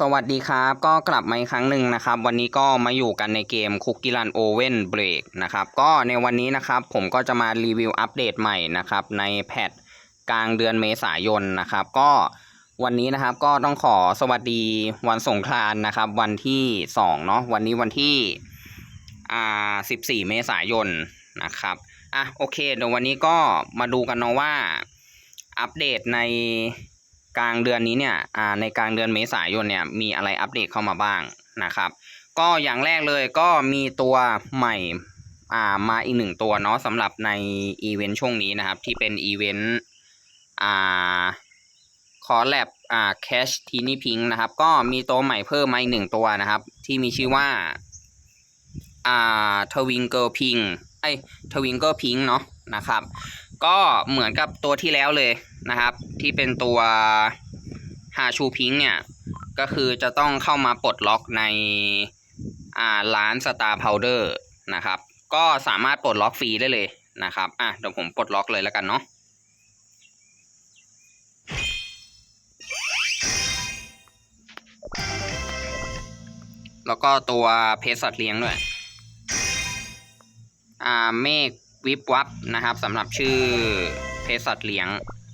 สวัสดีครับ ก็กลับมาอีกครั้งหนึ่งนะครับ วันนี้ก็มาอยู่กันในเกม Cookie Run Oven Break นะครับ ก็ในวันนี้นะครับผมก็จะมารีวิวอัปเดตใหม่นะครับในแพทกลางเดือนเมษายนนะครับ ก็วันนี้นะครับก็ต้องขอสวัสดีวันสงกรานต์นะครับ วันที่2เนาะวันนี้วันที่อ่า14 เมษายนนะครับอะโอเคเดี๋ยววันนี้ก็มาดูกันเนาะว่าอัปเดตใน กลางเดือนนี้เนี่ยในกลางเดือนเมษายนเนี่ยมีอะไรอัปเดตเข้ามาบ้างนะครับ ก็อย่างแรกเลยก็มีตัวใหม่มาอีกหนึ่งตัวเนาะสำหรับในอีเวนต์ช่วงนี้นะครับ ที่เป็นอีเวนต์คอ่าคอแลบอ่าแคชทีนี่พิงนะครับ ก็มีตัวใหม่เพิ่มมาอีกหนึ่งตัวนะครับ ที่มีชื่อว่าอ่าทวิงเกิลพิงไอทวิงเกิลพิงเนาะนะครับ ก็เหมือนกับตัวที่แล้วเลย นะครับ ที่เป็นตัวฮาชูพิงเนี่ย ก็คือจะต้องเข้ามาปลดล็อกในร้านสตาร์พาวเดอร์นะครับ ก็สามารถปลดล็อกฟรีได้เลยนะครับ อะเดี๋ยวผมปลดล็อกเลยแล้วกันเนาะแล้วก็ตัวเพชรสัตว์เลี้ยงด้วย อ่าเมฆวิบวับนะครับสำหรับชื่อเพศสัตว์เลี้ยง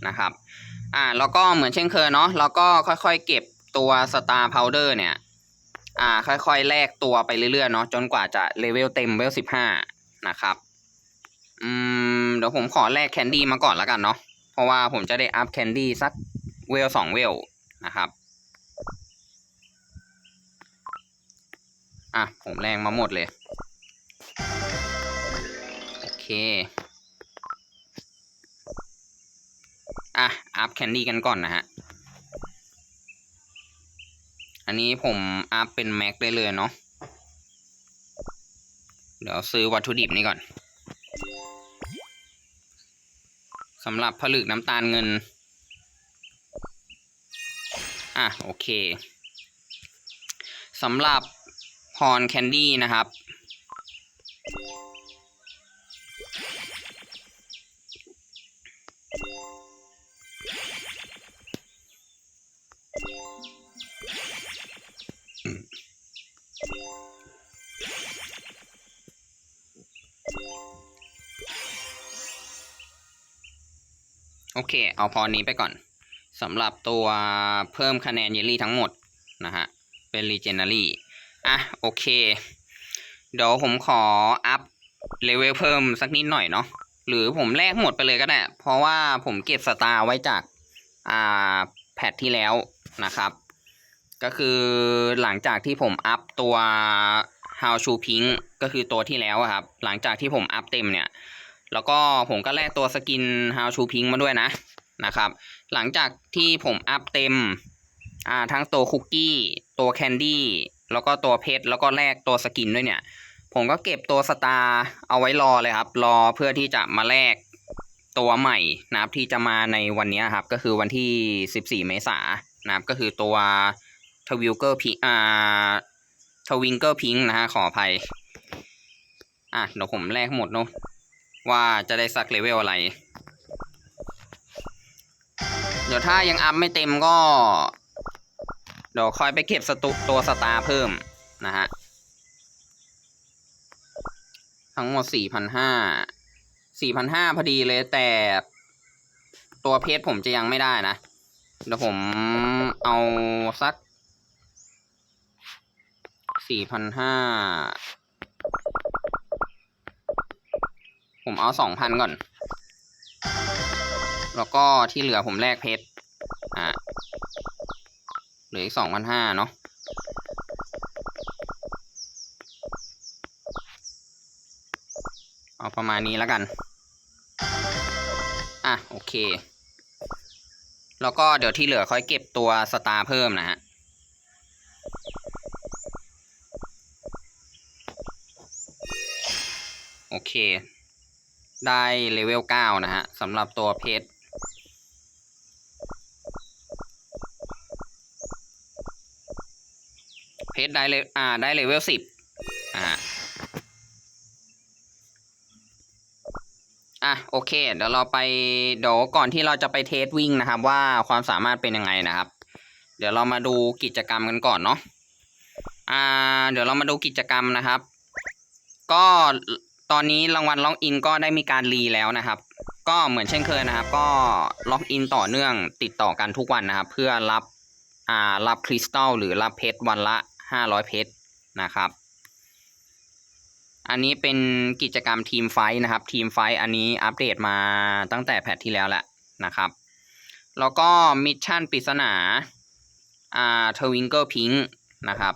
นะครับอ่าแล้วก็เหมือนเช่นเคยเนาะแล้วก็ค่อยๆ เก็บตัวสตาร์พาวเดอร์เนี่ยอ่าค่อยๆ แลกตัวไปเรื่อยๆเนาะจนกว่าจะเลเวลเต็มเวลสิบห้านะครับอืมเดี๋ยวผมขอแลกแคนดี้มาก่อนแล้วกันเนาะเพราะว่าผมจะได้อัพแคนดี้สักเวลสองเวลนะครับอะผมแรงมาหมดเลย โอเค อะ อัพแคนดี้กันก่อนนะฮะ อันนี้ผมอัพเป็นแม็กได้เลยเนาะ เดี๋ยวซื้อวัตถุดิบนี้ก่อน สำหรับผลึกน้ำตาลเงิน อะ โอเค สำหรับพรแคนดี้นะครับ เค เอาพอนี้ไปก่อนสำหรับตัวเพิ่มคะแนนเยลลี่ทั้งหมดนะฮะ เป็น Legendary อะ โอเค เดี๋ยวผมขออัพเลเวลเพิ่มสักนิดหน่อยเนาะหรือผมแลกหมดไปเลยก็ได้ เพราะว่าผมเก็บสตาร์ไว้จากอ่าแพทที่แล้วนะครับ ก็คือหลังจากที่ผมอัพตัว How to Pink ก็คือตัวที่แล้วครับ หลังจากที่ผมอัพเต็มเนี่ย แล้วก็ผมก็แลกตัวสกิน How to Pink มาด้วยนะนะครับ หลังจากที่ผมอัพเต็มอ่าทั้งตัวคุกกี้ตัวแคนดี้แล้วก็ตัวเพชรแล้วก็แลกตัวสกินด้วยเนี่ย ผมก็เก็บตัวสตาร์เอาไว้รอเลยครับ รอเพื่อที่จะมาแลกตัวใหม่นะครับที่จะมาในวันนี้ครับ ก็คือวันที่ 14 เมษายนนะครับ ก็คือตัวทวิลเกอร์พิอ่าทวิงเกอร์พิงนะฮะขออภัย อะเดี๋ยวผมแลกหมดเนาะ ว่าจะได้สักเลเวลอะไร เดี๋ยวถ้ายังอัพไม่เต็มก็ เดี๋ยวค่อยไปเก็บสตุตัวสตาร์เพิ่มนะฮะ ทั้งหมดสี่พันห้าสี่พันห้าพอดีเลยแต่ตัวเพชรผมจะยังไม่ได้นะ เดี๋ยวผมเอาสักสี่พันห้า ผมเอาสองพันก่อน แล้วก็ที่เหลือผมแลกเพชร อะเหลืออีกสองพันห้าเนาะ เอาประมาณนี้แล้วกัน อะ โอเค แล้วก็เดี๋ยวที่เหลือค่อยเก็บตัวสตาร์เพิ่มนะฮะโอเค ได้เลเวลเก้านะฮะสำหรับตัวเพชรเพชรได้เลอ่าได้เลเวลสิบอ่าอะโอเค เดี๋ยวเราไปเดี๋ยวก่อนที่เราจะไปเทสวิ่งนะครับว่าความสามารถเป็นยังไงนะครับ เดี๋ยวเรามาดูกิจกรรมกันก่อนเนาะอ่า เดี๋ยวเรามาดูกิจกรรมนะครับ ก็ ตอนนี้รางวัลล็อกอินก็ได้มีการรีแล้วนะครับ ก็เหมือนเช่นเคยนะครับ ก็ล็อกอินต่อเนื่องติดต่อกันทุกวันนะครับ เพื่อรับอ่ารับคริสตัลหรือรับเพชรวันละห้าร้อยเพชรนะครับ อันนี้เป็นกิจกรรมทีมไฟท์นะครับ ทีมไฟท์อันนี้อัปเดตมาตั้งแต่แพทที่แล้วแหละนะครับ แล้วก็มิชชั่นปริศนาอ่าทวิงเกิลพิงนะครับ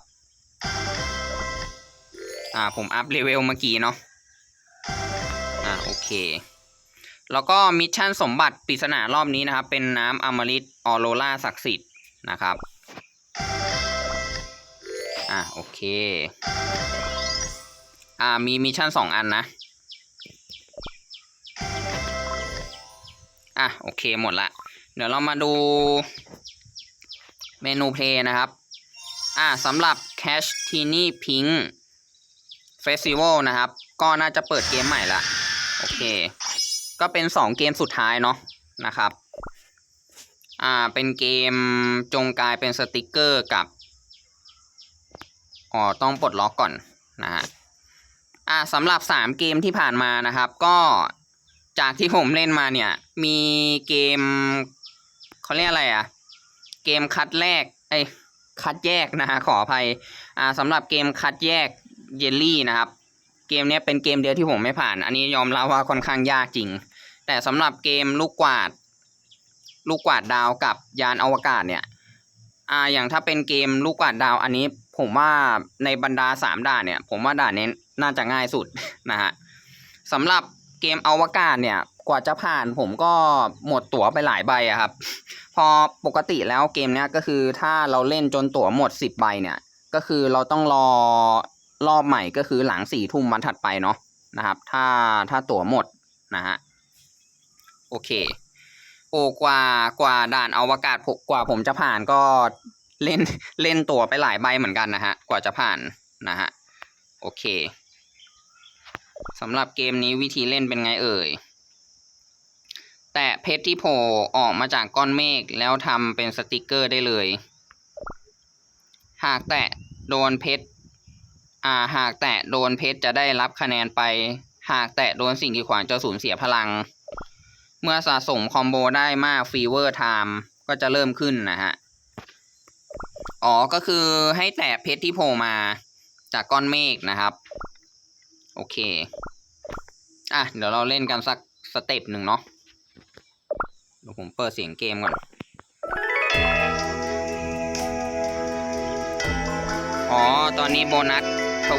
อ่าผมอัพเลเวลเมื่อกี้เนาะ แล้วก็มิชชั่นสมบัติปริศนารอบนี้นะครับ เป็นน้ำอมฤตออโรราศักดิ์สิทธิ์นะครับ อ่าโอเค อ่ามีมิชชั่นสองอันนะ อะโอเคหมดละ เดี๋ยวเรามาดูเมนูเพลย์นะครับ อ่าสำหรับ Cash t i n y Pink Festival นะครับ ก็น่าจะเปิดเกมใหม่ละ โอเค ก็เป็น2เกมสุดท้ายเนาะนะครับ อ่า เป็นเกมจงกลายเป็นสติกเกอร์กับ อ๋อ ต้องปลดล็อกก่อนนะฮะ อ่าสำหรับ3เกมที่ผ่านมานะครับ ก็จากที่ผมเล่นมาเนี่ย มีเกมเขาเรียกอะไรอะ่ะ เกมคัดแรกเอ้ยคัดแยกนะฮะขออภัย อ่าสำหรับเกมคัดแยกเยลลี่นะครับ เกมนี้เป็นเกมเดียวที่ผมไม่ผ่าน อันนี้ยอมรับว่าค่อนข้างยากจริง แต่สำหรับเกมลูกกวาด ลูกกวาดดาวกับยานอวกาศเนี่ย อ่า อย่างถ้าเป็นเกมลูกกวาดดาวอันนี้ผมว่าในบรรดาสามด่านเนี่ย ผมว่าด่านนี้น่าจะง่ายสุดนะฮะสำหรับเกมอวกาศเนี่ยกว่าจะผ่านผมก็หมดตั๋วไปหลายใบอะครับ พอปกติแล้วเกมเนี้ยก็คือถ้าเราเล่นจนตั๋วหมดสิบใบเนี่ย ก็คือเราต้องรอ รอบใหม่ก็คือหลังสี่ทุ่มวันถัดไปเนาะนะครับ ถ้าถ้าตั๋วหมดนะฮะโอเค โอ้กว่ากว่าด่านอวกาศกว่าผมจะผ่านก็เล่นเล่นตั๋วไปหลายใบเหมือนกันนะฮะกว่าจะผ่านนะฮะโอเคสำหรับเกมนี้วิธีเล่นเป็นไงเอ่ย แตะเพชรที่โผล่ออกมาจากก้อนเมฆแล้วทำเป็นสติกเกอร์ได้เลย หากแตะโดนเพชร อ่าหากแตะโดนเพชรจะได้รับคะแนนไป หากแตะโดนสิ่งกีดขวางจะสูญเสียพลัง เมื่อสะสมคอมโบได้มากฟีเวอร์ไทม์ก็จะเริ่มขึ้นนะฮะ อ๋อก็คือให้แตะเพชรที่โผล่มาจากก้อนเมฆนะครับ โอเค อะ เดี๋ยวเราเล่นกันสักสเต็ปหนึ่งเนาะเดี๋ยวผมเปิดเสียงเกมก่อน อ๋อ ตอนนี้โบนัส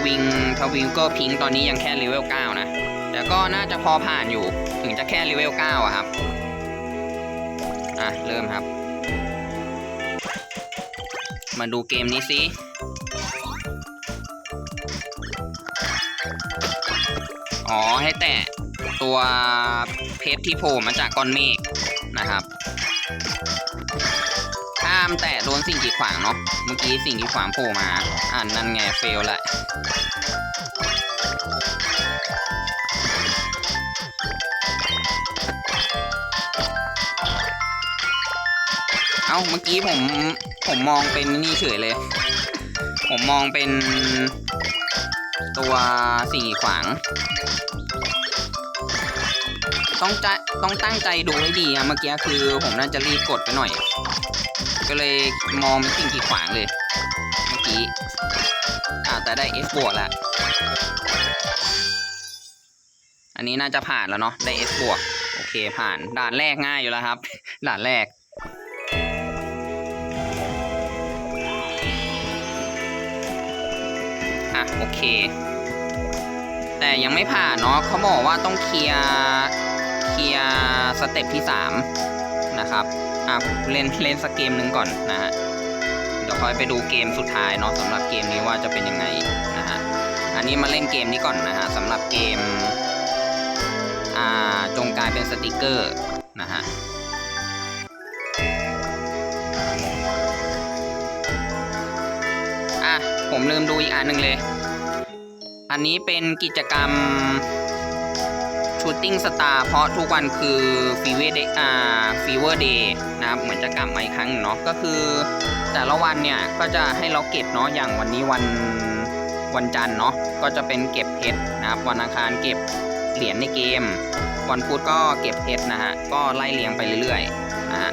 วิงทวิงก็พิงตอนนี้ยังแค่เลเวล9นะแต่ก็น่าจะพอผ่านอยู่ ถึงจะแค่เลเวล9อะครับ อะ เริ่มครับ มาดูเกมนี้สิอ๋อให้แตะตัวเพชรที่โผล่มาจากก้อนเมฆนะครับามแตะโดนสิ่งกีดขวางเนาะ เมื่อกี้สิ่งกีดขวางโผล่มา อ่านนั่นไงเฟลละเอาเมื่อกี้ผมผมมองเป็นนี่เฉยเลย ผมมองเป็น ตัวสิ่งกีดขวาง ต้องจะต้องตั้งใจดูให้ดีอะเมื่อกี้คือผมน่าจะรีบกดไปหน่อย ก็เลยมองเป็นสิ่งกีดขวางเลย เมื่อกี้อ่าแต่ได้ F บวกแล้วอันนี้น่าจะผ่านแล้วเนาะ ได้ F บวก โอเคผ่าน ด่านแรกง่ายอยู่แล้วครับ ด่านแรกอะโอเค แต่ยังไม่ผ่านเนาะเขาบอกว่าต้องเคลียร์ เคลียร์สเต็ปที่สามนะครับ อะเล่นเล่นสักเกมหนึ่งก่อนนะฮะเดี๋ยวค่อยไปดูเกมสุดท้ายเนาะสำหรับเกมนี้ว่าจะเป็นยังไงนะฮะอันนี้มาเล่นเกมนี้ก่อนนะฮะสำหรับเกมอ่าจงกลายเป็นสติกเกอร์นะฮะอะผมลืมดูอีกอันหนึ่งเลย อันนี้เป็นกิจกรรม ชูตติ้งสตาร์เพราะทุกวันคือฟีเวอร์เดย์อ่าฟีเวอร์เดย์นะครับเหมือนจะกลับมาอีกครั้งเนาะก็คือ แต่ละวันเนี่ยก็จะให้เราเก็บเนาะอย่างวันนี้วันวันจันทร์เนาะก็จะเป็นเก็บเพชรนะครับวันอังคารเก็บเหรียญในเกม วันพุธก็เก็บเพชรนะฮะก็ไล่เรียงไปเรื่อยๆนะฮะ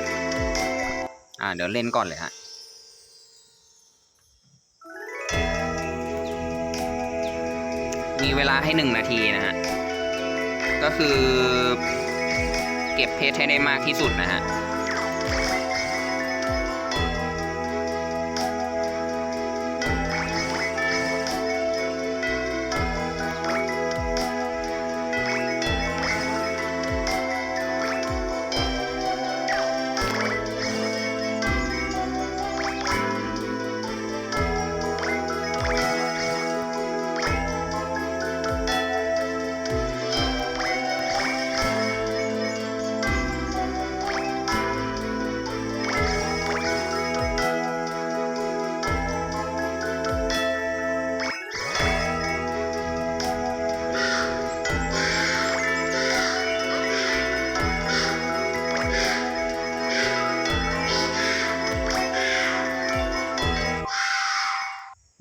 อ่าเดี๋ยวเล่นก่อนเลยฮะมีเวลาให้หนึ่งนาทีนะฮะ ก็คือ เก็บเพชรให้ได้มากที่สุดนะฮะ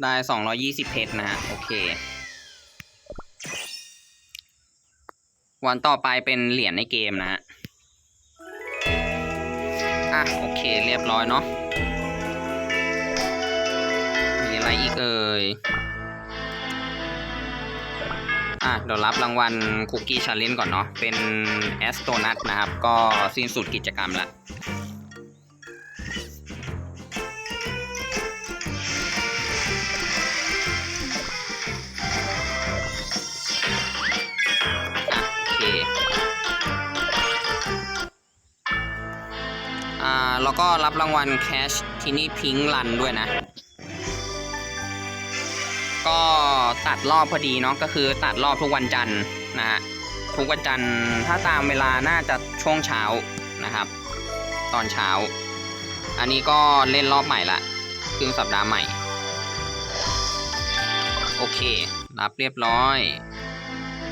ได้สองร้อยี่สิบเพชรนะฮะ โอเค วันต่อไปเป็นเหรียญในเกมนะฮะ อะ โอเค เรียบร้อยเนาะ มีอะไรอีกเอ่ย อะ เดี๋ยวรับรางวัลคุกกี้ชาเลนก่อนเนาะ เป็นแอสโตนัทนะครับ ก็สิ้นสุดกิจกรรมละ แล้วก็รับรางวัลแคชที่นี่พิงรันด้วยนะ ก็ตัดรอบพอดีเนาะก็คือตัดรอบทุกวันจันทร์นะฮะทุกวันจันทร์ถ้าตามเวลาน่าจะช่วงเช้านะครับ ตอนเช้า อันนี้ก็เล่นรอบใหม่ละครึ่งสัปดาห์ใหม่ โอเค รับเรียบร้อย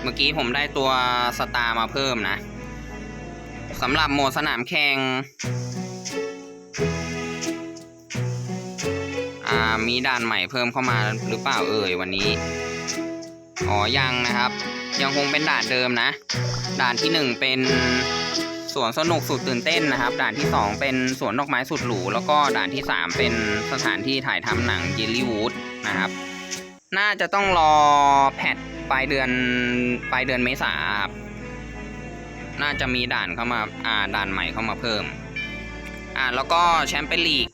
เมื่อกี้ผมได้ตัวสตาร์มาเพิ่มนะสำหรับโหมดสนามแข่ง อ่ามีด่านใหม่เพิ่มเข้ามาหรือเปล่าเอ่ยวันนี้ อ๋อยังนะครับ ยังคงเป็นด่านเดิมนะ ด่านที่หนึ่งเป็นสวนสนุกสุดตื่นเต้นนะครับ ด่านที่สองเป็นสวนดอกไม้สุดหรูแล้วก็ด่านที่สามเป็นสถานที่ถ่ายทำหนังยิลลี่วูดนะครับ น่าจะต้องรอแพทปลายเดือนปลายเดือนเมษาครับน่าจะมีด่านเข้ามาอ่าด่านใหม่เข้ามาเพิ่ม อ่าแล้วก็แชมเปี้ยนลีก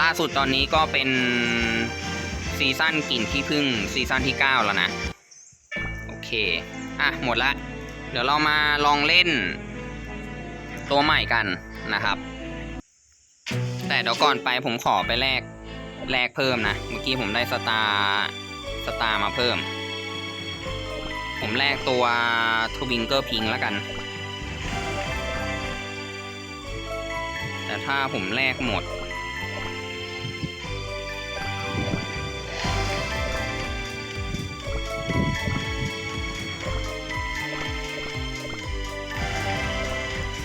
ล่าสุดตอนนี้ก็เป็นซีซั่นกลิ่นที่พึ่งซีซั่นที่ 9 แล้วนะ โอเค อะ หมดละ เดี๋ยวเรามาลองเล่น ตัวใหม่กันนะครับ แต่เดี๋ยวก่อนไปผมขอไปแลกแลกเพิ่มนะ เมื่อกี้ผมได้สตาร์สตาร์มาเพิ่ม ผมแลกตัวทวิงเกอร์พิงแล้วกัน แต่ถ้าผมแลกหมด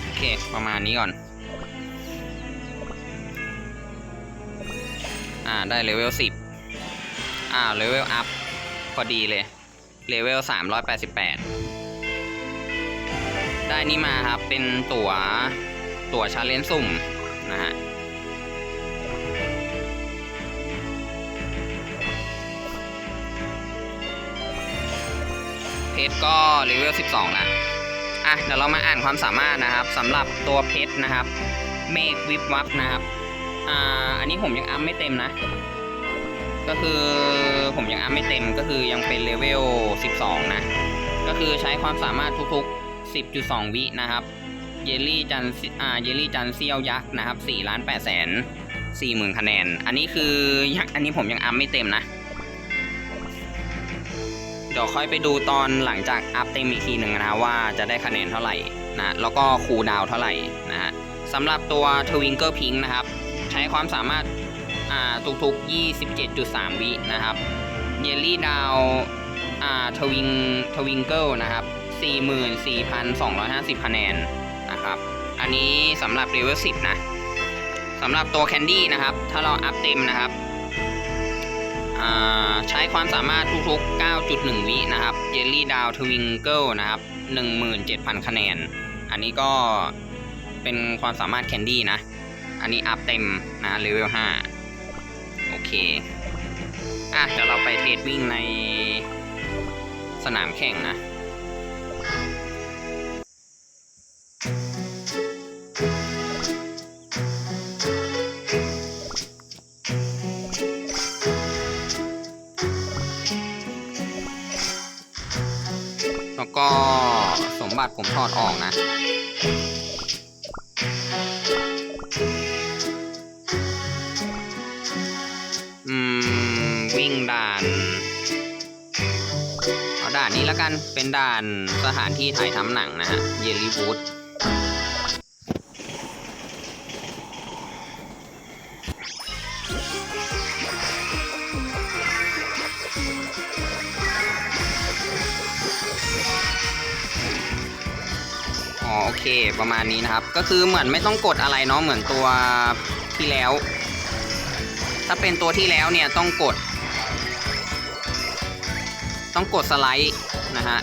โอเค ประมาณนี้ก่อน อ่า ได้เลเวลสิบอ่า เลเวลอัพ พอดีเลย เลเวลสามร้อยแปดสิบแปดได้นี่มาครับ เป็นตัวตัวชาเลนสุ่ม นะฮะเพชรก็เลเวล 12ละอะเดี๋ยวเรามาอ่านความสามารถนะครับสำหรับตัวเพชรนะครับเมฆวิบวับนะครับอ่าอันนี้ผมยังอัพไม่เต็มนะ ก็คือผมยังอัพไม่เต็มก็คือยังเป็นเลเวล 12 นะ ก็คือใช้ความสามารถทุกๆ 10.2 วินะครับ เยลลี่จันอ่าเยลลี่จันเซียวยักษ์นะครับ4ล้าน8แสน4หมื่นคะแนน อันนี้คือยังอันนี้ผมยังอัพไม่เต็มนะ เดี๋ยวค่อยไปดูตอนหลังจากอัพเต็มอีกทีหนึ่งนะว่าจะได้คะแนนเท่าไหร่นะแล้วก็คูดาวเท่าไหร่นะฮะสำหรับตัวทวิงเกอร์พิงนะครับ ใช้ความสามารถอ่าทุกๆ 27.3 วินะครับเยลลี่ดาวอ่าทวิงทวิงเกิลนะครับ 44,250 คะแนน นะครับ อันนี้สำหรับเลเวล10 นะสำหรับตัวแคนดี้นะครับ ถ้าเราอัพเต็มนะครับ ใช้ความสามารถทุกๆ 9.1 วินะครับเยลลี่ดาวทวิงเกิลนะครับ 17,000 คะแนน อันนี้ก็เป็นความสามารถแคนดี้นะ อันนี้อัพเต็มนะเลเวล 5 โอเค อะเดี๋ยวเราไปเทรดวิ่งในสนามแข่งนะ บัติผมถอดออกนะ อืม วิ่งด่าน เอาด่านนี้แล้วกัน เป็นด่านสถานที่ถ่ายทำหนังนะฮะ เยลลี่วูด เคประมาณนี้นะครับ ก็คือเหมือนไม่ต้องกดอะไรเนาะเหมือนตัวที่แล้ว ถ้าเป็นตัวที่แล้วเนี่ยต้องกด ต้องกดสไลด์นะฮะ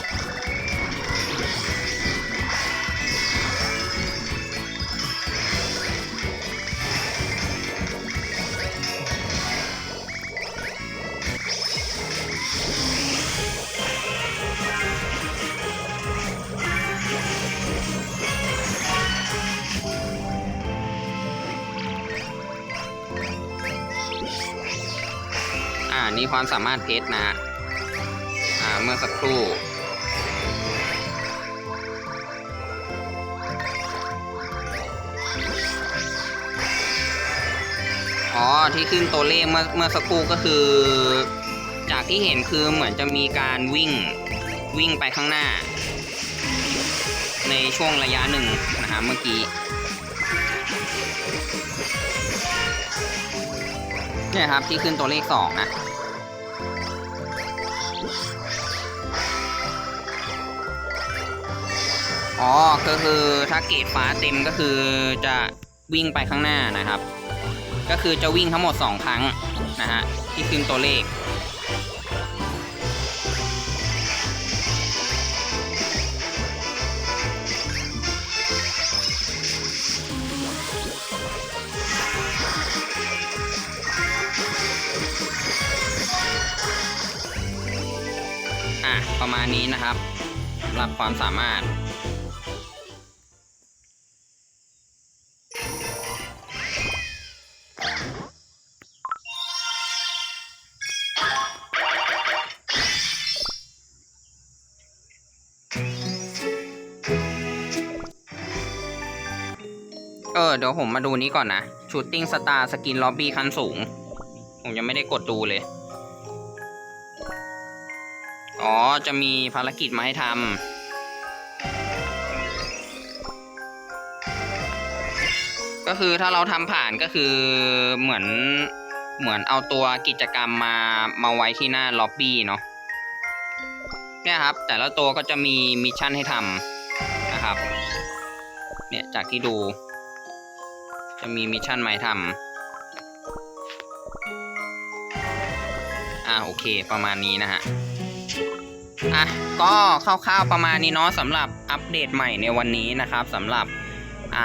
นี่ความสามารถเพชรนะอ่าเมื่อสักครู่ อ๋อ ที่ขึ้นตัวเลขเมื่อเมื่อสักครู่ก็คือ จากที่เห็นคือเหมือนจะมีการวิ่งวิ่งไปข้างหน้า ในช่วงระยะหนึ่งนะฮะเมื่อกี้เนี่ยครับที่ขึ้นตัวเลขสองนะ อ๋อ ก็คือถ้าเกรดฟ้าเต็มก็คือจะวิ่งไปข้างหน้านะครับ ก็คือจะวิ่งทั้งหมด 2 ครั้งนะฮะที่ขึ้นตัวเลข อะ ประมาณนี้นะครับสำหรับความสามารถ เออ เดี๋ยวผมมาดูนี้ก่อนนะชูตติ้งสตาร์สกินล็อบบี้ขั้นสูง ผมยังไม่ได้กดดูเลย อ๋อ จะมีภารกิจมาให้ทำ ก็คือถ้าเราทำผ่านก็คือเหมือนเหมือนเอาตัวกิจกรรมมามาไว้ที่หน้าล็อบบี้เนาะเนี่ยครับ แต่ละตัวก็จะมีมิชชั่นให้ทำ นะครับ เนี่ยจากที่ดู จะมีมิชชั่นให้ทำอ่าโอเคประมาณนี้นะฮะ อะ ก็คร่าวๆประมาณนี้เนาะสำหรับอัปเดตใหม่ในวันนี้นะครับสำหรับอ่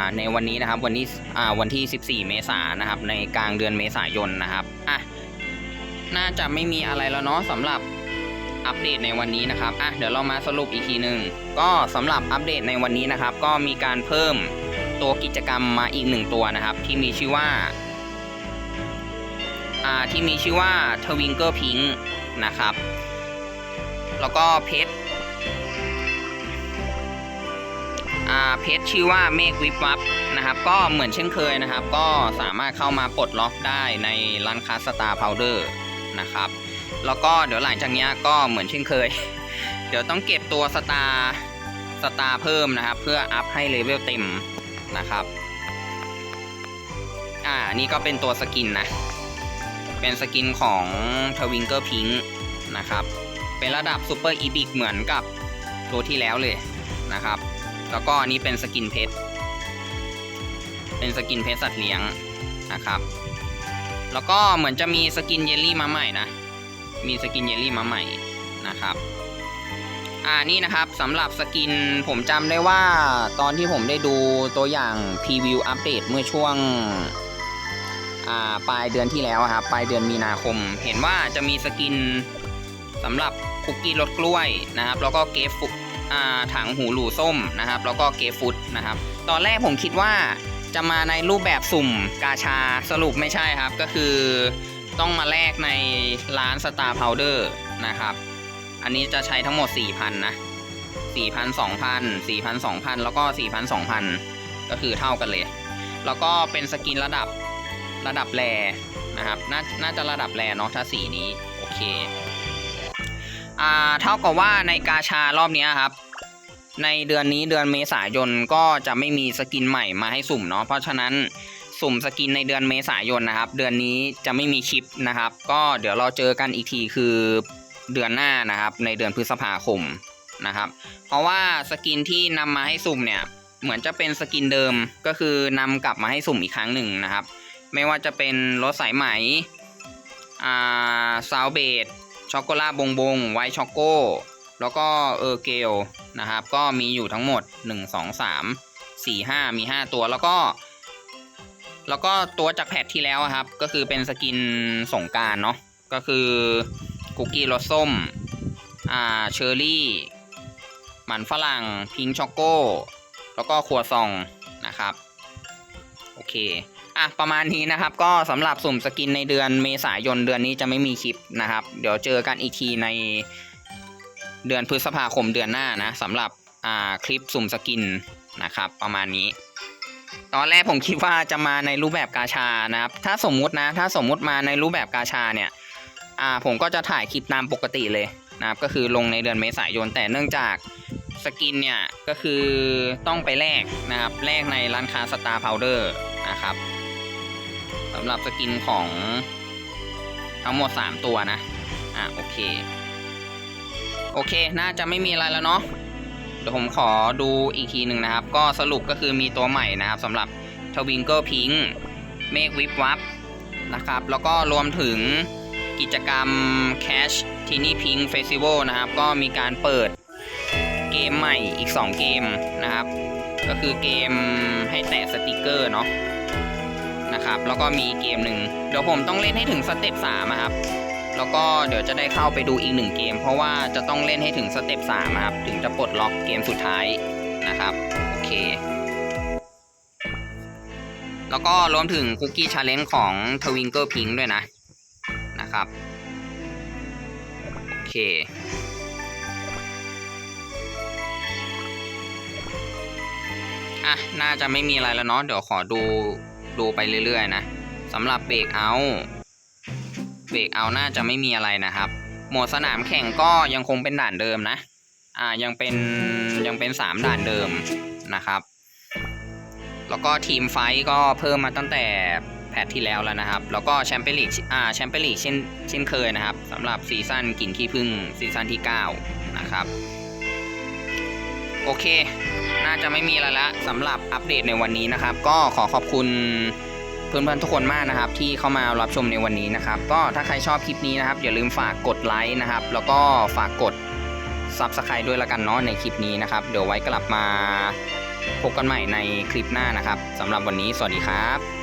าในวันนี้นะครับวันนี้อ่าวันที่ 14 เมษายนนะครับ ในกลางเดือนเมษายนนะครับอะน่าจะไม่มีอะไรแล้วเนาะสำหรับ อัปเดตในวันนี้นะครับอะเดี๋ยวเรามาสรุปอีกทีหนึ่งก็สำหรับอัปเดตในวันนี้นะครับ ก็มีการเพิ่มตัวกิจกรรมมาอีกหนึ่งตัวนะครับ ที่มีชื่อว่าอ่าที่มีชื่อว่าทวิงเกอร์พิงนะครับ แล้วก็เพชรอ่าเพชรชื่อว่าเมฆวิบวับนะครับ ก็เหมือนเช่นเคยนะครับ ก็สามารถเข้ามาปลดล็อกได้ในร้านค้าสตาร์พาวเดอร์นะครับ แล้วก็เดี๋ยวหลังจากนี้ก็เหมือนเช่นเคย เดี๋ยวต้องเก็บตัวสตาร์สตาร์เพิ่มนะครับ เพื่ออัพให้เลเวลเต็มนะครับ อ่า นี่ก็เป็นตัวสกินนะ เป็นสกินของทวิงเกอร์พิงนะครับ เป็นระดับซูเปอร์อีบิกเหมือนกับตัวที่แล้วเลยนะครับ แล้วก็อันนี้เป็นสกินเพชร เป็นสกินเพชรสัตว์เลี้ยงนะครับ แล้วก็เหมือนจะมีสกินเยลลี่มาใหม่นะ มีสกินเยลลี่มาใหม่นะครับ อ่านี่นะครับสำหรับสกินผมจำได้ว่าตอนที่ผมได้ดูตัวอย่างพรีวิวอัปเดตเมื่อช่วงปลายเดือนที่แล้วครับปลายเดือนมีนาคม เห็นว่าจะมีสกินสำหรับคุกกี้รสกล้วยนะครับ แล้วก็เกฟฟุอ่าถังหูหลูส้มนะครับ แล้วก็เกฟฟุตนะครับ ตอนแรกผมคิดว่าจะมาในรูปแบบสุ่มกาชาสรุปไม่ใช่ครับ ก็คือ ต้องมาแลกในร้าน Star Powder นะครับ อันนี้จะใช้ทั้งหมด 4,000 นะ 4,000 2,000 4,000 2,000 แล้วก็ 4,000 2,000 ก็คือเท่ากันเลย แล้วก็เป็นสกินระดับระดับแรนะครับนน่าจะระดับแรเนาะถ้าสีนี้ โอเคอ่าเท่ากับว่าในกาชารอบนี้ครับ ในเดือนนี้เดือนเมษายนก็จะไม่มีสกินใหม่มาให้สุ่มเนาะเพราะฉะนั้น สุ่มสกินในเดือนเมษายนนะครับ เดือนนี้จะไม่มีคลิปนะครับ ก็เดี๋ยวเราเจอกันอีกทีคือเดือนหน้านะครับ ในเดือนพฤษภาคมนะครับ เพราะว่าสกินที่นำมาให้สุ่มเนี่ยเหมือนจะเป็นสกินเดิมก็คือนำกลับมาให้สุ่มอีกครั้งหนึ่งนะครับ ไม่ว่าจะเป็นรถสายไหมอ่าซาวเบดช็อกโกแลตบงบงไวช็อกโกแล้วก็เออเกลนะครับ ก็มีอยู่ทั้งหมด 1 2 3 4 5 มี 5 ตัวแล้วก็ แล้วก็ตัวจากแพทที่แล้วครับ ก็คือเป็นสกินสงการเนาะก็คือคุกกี้รสส้มอ่าเชอร์รี่ หมันฝรั่งพิงช็อกโกแล้วก็ครัวซองนะครับ โอเคอะประมาณนี้นะครับก็สำหรับสุ่มสกินในเดือนเมษายนเดือนนี้จะไม่มีคลิปนะครับ เดี๋ยวเจอกันอีกทีในเดือนพฤษภาคมเดือนหน้านะสำหรับอ่าคลิปสุ่มสกินนะครับ ประมาณนี้ ตอนแรกผมคิดว่าจะมาในรูปแบบกาชานะครับ ถ้าสมมุตินะ ถ้าสมมุติมาในรูปแบบกาชาเนี่ย อ่า ผมก็จะถ่ายคลิปตามปกติเลยนะครับ ก็คือลงในเดือนเมษายน แต่เนื่องจากสกินเนี่ย ก็คือต้องไปแลกนะครับ แลกในร้านค้าสตาร์พาวเดอร์นะครับสำหรับสกินของทั้งหมด 3 ตัวนะ อะโอเค โอเค น่าจะไม่มีอะไรแล้วเนาะ ดี๋ยวผมขอดูอีกทีหนึ่งนะครับ ก็สรุปก็คือมีตัวใหม่นะครับสำหรับทวิงเกิลพิงเมฆวิบวับนะครับ แล้วก็รวมถึงกิจกรรม Cash ทีนี่พิงเฟสติวัลนะครับ ก็มีการเปิดเกมใหม่อีก 2 เกมนะครับ ก็คือเกมให้แตะสติกเกอร์เนาะนะครับ แล้วก็มีเกมหนึ่งเดี๋ยวผมต้องเล่นให้ถึงสเต็ปสามอะครับ แล้วก็เดี๋ยวจะได้เข้าไปดูอีกหนึ่งเกม เพราะว่าจะต้องเล่นให้ถึงสเต็ปสามครับ ถึงจะปลดล็อกเกมสุดท้ายนะครับ โอเค แล้วก็รวมถึงคุกกี้ชาเลนจ์ของทวิงเกอร์พิงด้วยนะนะครับ โอเคอะน่าจะไม่มีอะไรแล้วเนาะเดี๋ยวขอดูดูไปเรื่อยๆนะสำหรับเบรกเอา เบรกเอาน่าจะไม่มีอะไรนะครับโหมดสนามแข่งก็ยังคงเป็นด่านเดิมนะ อ่ายังเป็นยังเป็นสามด่านเดิมนะครับ แล้วก็ทีมไฟก็เพิ่มมาตั้งแต่แพทที่แล้วแล้วนะครับ แล้วก็แชมเปี้ยนลีกอ่าแชมเปี้ยนลีกเช่นเช่นเคยนะครับสำหรับซีซั่นกินขี้พึ่งซีซั่นที่ 9 นะครับ โอเค น่าจะไม่มีอะไรละสำหรับอัปเดตในวันนี้นะครับ ก็ขอขอบคุณ เพื่อนๆทุกคนมากนะครับที่เข้ามารับชมในวันนี้นะครับ ก็ถ้าใครชอบคลิปนี้นะครับอย่าลืมฝากกดไลค์นะครับ แล้วก็ฝากกด s u b สไครต์ด้วยละกันเนาะในคลิปนี้นะครับ เดี๋ยวไว้กลับมาพบกันใหม่ในคลิปหน้านะครับสำหรับวันนี้สวัสดีครับ